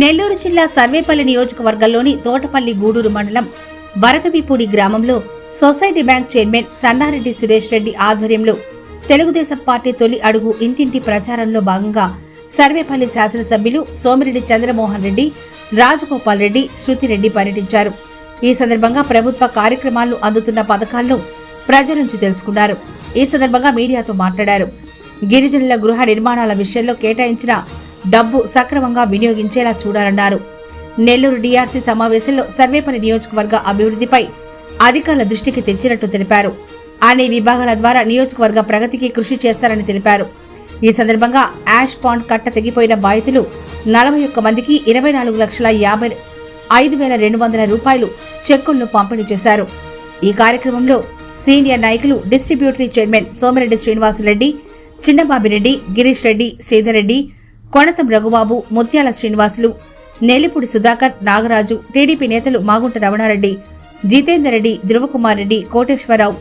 నెల్లూరు జిల్లా సర్వేపల్లి నియోజకవర్గంలోని తోటపల్లి గూడూరు మండలం బరకవిపూడి గ్రామంలో society bank chairman Sannareddy Suresh Reddy ఆధ్వర్యంలో తెలుగుదేశం పార్టీ తొలి అడుగు ఇంటింటి ప్రచారంలో భాగంగా సర్వేపల్లి శాసనసభ్యులు సోమిరెడ్డి చంద్రమోహన్ రెడ్డి రాజగోపాల్ రెడ్డి శృతిరెడ్డి పర్యటించారు. ఈ సందర్భంగా ప్రభుత్వ కార్యక్రమాలు అందుతున్న పథకాలను ప్రజల నుంచి తెలుసుకున్నారు. ఈ సందర్భంగా మీడియాతో మాట్లాడారు. గిరిజనుల గృహ నిర్మాణాల విషయంలో కేటాయించిన డబ్బు సక్రమంగా వినియోగించేలా చూడాలన్నారు. నెల్లూరు డీఆర్సీ సమావేశంలో సర్వేపల్లి నియోజకవర్గ అభివృద్ధిపై అధికారుల దృష్టికి తెచ్చినట్టు తెలిపారు. అన్ని విభాగాల ద్వారా నియోజకవర్గ ప్రగతికి కృషి చేస్తారని తెలిపారు. ఈ సందర్భంగా యాష్ పాండ్ కట్ట తెగిపోయిన బాధితులు నలభై ఒక్క మందికి ఇరవై నాలుగు లక్షల యాభై ఐదు వేల రెండు వందల రూపాయలు చెక్కులను పంపిణీ చేశారు. ఈ కార్యక్రమంలో సీనియర్ నాయకులు distributory chairman Somireddy Srinivasareddy Chinnababireddy Girish Reddy Sridhar Reddy Konatham Raghubabu Mutyala Srinivasulu Nellipudi Sudhakar Nagaraju TDP నేతలు మాగుంట రమణారెడ్డి జితేందర్ రెడ్డి ధృవకుమార్ రెడ్డి కోటేశ్వరరావు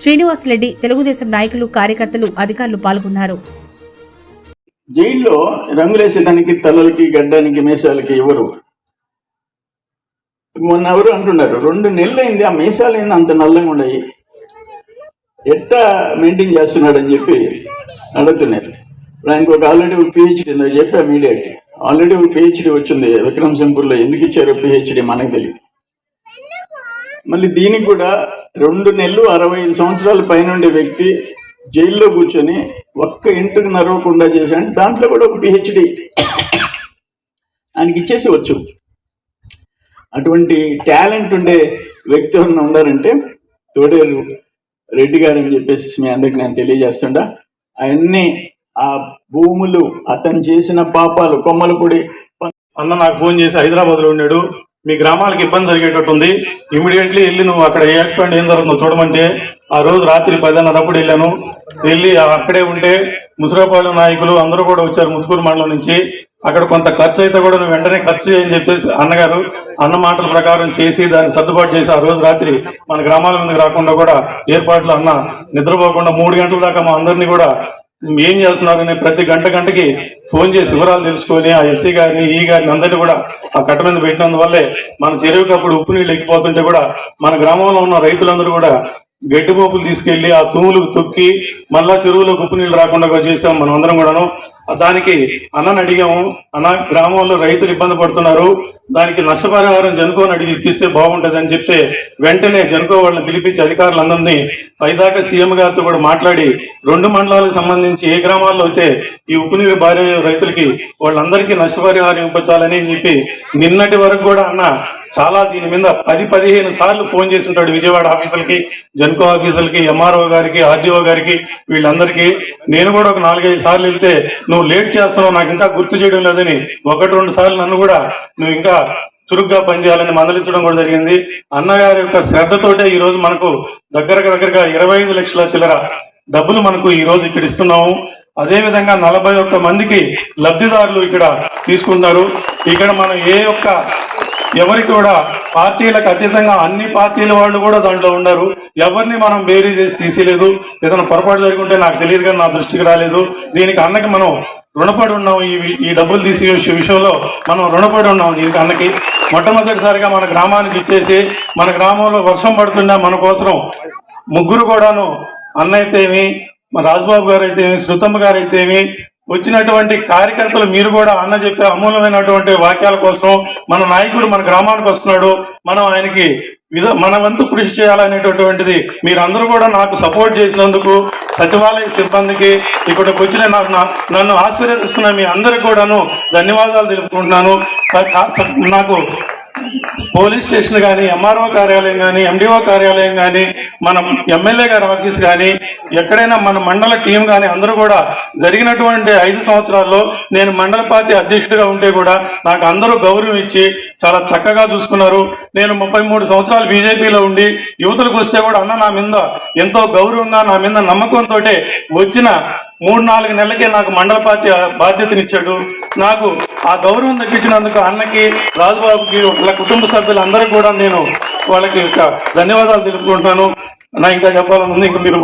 శ్రీనివాసరెడ్డి తెలుగుదేశం నాయకులు కార్యకర్తలు అధికారులు పాల్గొన్నారు. జైల్లో రంగులేసేదానికి తలలకి గడ్డానికి మీసాలకి ఎవరు? మొన్న ఎవరు అంటున్నారు? రెండు నెలలు ఆ మీసాలు ఏంది అంత నల్లంగా ఉన్నాయి. ఎట్టా మెయింటైన్ చేస్తున్నాడని చెప్పి అడుగుతున్నారు. దానికి ఒక ఆల్రెడీ ఒక పిహెచ్డి ఉందో చెప్పా మీడియాకి ఆల్రెడీ ఒక పిహెచ్డి వచ్చింది విక్రమ్ సింపూర్లో. ఎందుకు ఇచ్చారో పిహెచ్డి మనకు తెలియదు. మళ్ళీ దీనికి కూడా రెండు నెలలు అరవై ఐదు సంవత్సరాల పైన ఉండే వ్యక్తి జైల్లో కూర్చొని ఒక్క ఇంటికి నరవకుండా చేశాడు. దాంట్లో కూడా ఒక పిహెచ్డి ఆయనకి ఇచ్చేసి వచ్చు అటువంటి టాలెంట్ ఉండే వ్యక్తి ఉన్న ఉన్నారంటే తోడేరు రెడ్డి గారు అని చెప్పేసి మీ అందరికి నేను తెలియజేస్తుండా. అవన్నీ ఆ భూములు అతను చేసిన పాపాలు కొమ్మలపూడి అన్న నాకు ఫోన్ చేసి హైదరాబాద్లో ఉన్నాడు. మీ గ్రామాలకు ఇబ్బంది జరిగేటట్టు ఉంది ఇమీడియట్లీ వెళ్ళి నువ్వు అక్కడ ఏ యాక్సిడెంట్ ఏం జరుగుతుందో చూడమంటే ఆ రోజు రాత్రి పదిన్నరప్పుడు వెళ్ళాను. వెళ్ళి అక్కడే ఉంటే ముసురపాలెం నాయకులు అందరూ కూడా వచ్చారు ముత్తుకూరు మండలం నుంచి. అక్కడ కొంత ఖర్చు అయితే కూడా నువ్వు వెంటనే ఖర్చు అని చెప్పేసి అన్నగారు అన్న మాటల ప్రకారం చేసి దాన్ని సర్దుబాటు చేసి ఆ రోజు రాత్రి మన గ్రామాల మీదకి రాకుండా కూడా ఏర్పాట్లు అన్న నిద్రపోకుండా మూడు గంటల దాకా మా అందరినీ కూడా ఏం చేస్తున్నారని ప్రతి గంట గంటకి ఫోన్ చేసి వివరాలు తెలుసుకొని ఆ ఎస్సీ గారిని ఈ గారిని అందరినీ కూడా ఆ కట్ట మీద పెట్టినందువల్లే మన చెరువుకి అప్పుడు ఉప్పు నీళ్ళు ఎక్కిపోతుంటే కూడా మన గ్రామంలో ఉన్న రైతులందరూ కూడా గడ్డి మోపులు తీసుకెళ్ళి ఆ తూములు తొక్కి మళ్ళా చెరువులో ఉప్పు నీళ్ళు రాకుండా చేసాం మనం అందరం కూడాను. దానికి అన్నని అడిగాము. అన్న గ్రామంలో రైతులు ఇబ్బంది పడుతున్నారు. దానికి నష్టపరిహారం జనుకోని అడిగి ఇప్పిస్తే బాగుంటది అని చెప్తే వెంటనే జనుకో వాళ్ళని పిలిపించి అధికారులందరినీ పైదాకా సీఎం గారితో కూడా మాట్లాడి రెండు మండలాలకు సంబంధించి ఏ గ్రామాల్లో అయితే ఈ ఉప్పు నీరు భార్య రైతులకి వాళ్ళందరికీ నష్టపరిహారం ఇప్పించాలని చెప్పి నిన్నటి వరకు కూడా అన్న చాలా దీని మీద పది పదిహేను సార్లు ఫోన్ చేసి ఉంటాడు విజయవాడ ఆఫీసులకి. జన్కో ఆఫీసులకి ఎంఆర్ఓ గారికి ఆర్డీఓ గారికి వీళ్ళందరికీ నేను కూడా ఒక నాలుగైదు సార్లు వెళ్తే నువ్వు లేట్ చేస్తున్నావు నాకు ఇంకా గుర్తు చేయడం లేదని ఒకటి రెండు సార్లు నన్ను కూడా నువ్వు ఇంకా చురుగ్గా పనిచేయాలని మందలించడం కూడా జరిగింది. అన్నగారి యొక్క శ్రద్ధతోటే ఈరోజు మనకు దగ్గరకు దగ్గరగా ఇరవై ఐదు లక్షల చిల్లర డబ్బులు మనకు ఈ రోజు ఇక్కడ ఇస్తున్నాము. అదేవిధంగా నలభై ఒక్క మందికి లబ్ధిదారులు ఇక్కడ తీసుకున్నారు ఇక్కడ మనం ఏ ఒక్క ఎవరికి కూడా పార్టీలకు అతీతంగా అన్ని పార్టీల వాళ్ళు కూడా దాంట్లో ఉన్నారు ఎవరిని మనం బేరీ చేసి తీసేయలేదు. ఏదైనా పొరపాటు జరుగుంటే నాకు తెలియదు కానీ నా దృష్టికి రాలేదు. దీనికి అన్నకి మనం రుణపడి ఉన్నాం. ఈ ఈ డబ్బులు తీసే విషయంలో మనం రుణపడి ఉన్నాం దీనికి అన్నకి. మొట్టమొదటిసారిగా మన గ్రామానికి ఇచ్చేసి మన గ్రామంలో వర్షం పడుతున్నా మన కోసం ముగ్గురు కూడాను అన్న అయితేమి రాజ్బాబు గారు అయితేమి శృతమ్మ గారు అయితేమి వచ్చినటువంటి కార్యకర్తలు మీరు కూడా అన్న చెప్పే అమూలమైనటువంటి వాక్యాల కోసం మన నాయకుడు మన గ్రామానికి వస్తున్నాడు. మనం ఆయనకి విధ మన వంతు కృషి చేయాలనేటటువంటిది మీరందరూ కూడా నాకు సపోర్ట్ చేసినందుకు సచివాలయ సిబ్బందికి ఇక్కడికి వచ్చిన నాకు నన్ను ఆశీర్వదిస్తున్న మీ అందరికి కూడాను ధన్యవాదాలు తెలుపుకుంటున్నాను. నాకు పోలీస్ స్టేషన్ కానీ ఎంఆర్ఓ కార్యాలయం కానీ ఎండిఓ కార్యాలయం కానీ మనం ఎమ్మెల్యే గారి ఆఫీస్ కానీ ఎక్కడైనా మన మండల టీం కానీ అందరూ కూడా జరిగినటువంటి ఐదు సంవత్సరాల్లో నేను మండల పార్టీ అధ్యక్షుడిగా ఉంటే కూడా నాకు అందరూ గౌరవం ఇచ్చి చాలా చక్కగా చూసుకున్నారు. నేను ముప్పై మూడు సంవత్సరాలు బీజేపీలో ఉండి యువతలకు వస్తే కూడా అన్న నా మీద ఎంతో గౌరవంగా నా మీద నమ్మకంతో వచ్చిన మూడు నాలుగు నెలలకే నాకు మండల పార్టీ బాధ్యతనిచ్చాడు. నాకు ఆ గౌరవం దక్కించినందుకు అన్నకి రాజుబాబుకి వాళ్ళ కుటుంబ సభ్యులందరూ కూడా నేను వాళ్ళకి ధన్యవాదాలు తెలుపుకుంటున్నాను. నా ఇంకా చెప్పాలనుంది ఇంకా మీరు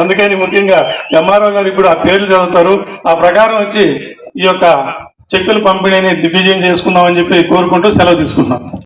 అందుకని ముఖ్యంగా ఎంఆర్ఓ గారు ఇప్పుడు ఆ పేర్లు చదువుతారు. ఆ ప్రకారం వచ్చి ఈ యొక్క చెక్కులు పంపిణీని దిగ్విజయం చేసుకుందామని చెప్పి కోరుకుంటూ సెలవు తీసుకున్నాను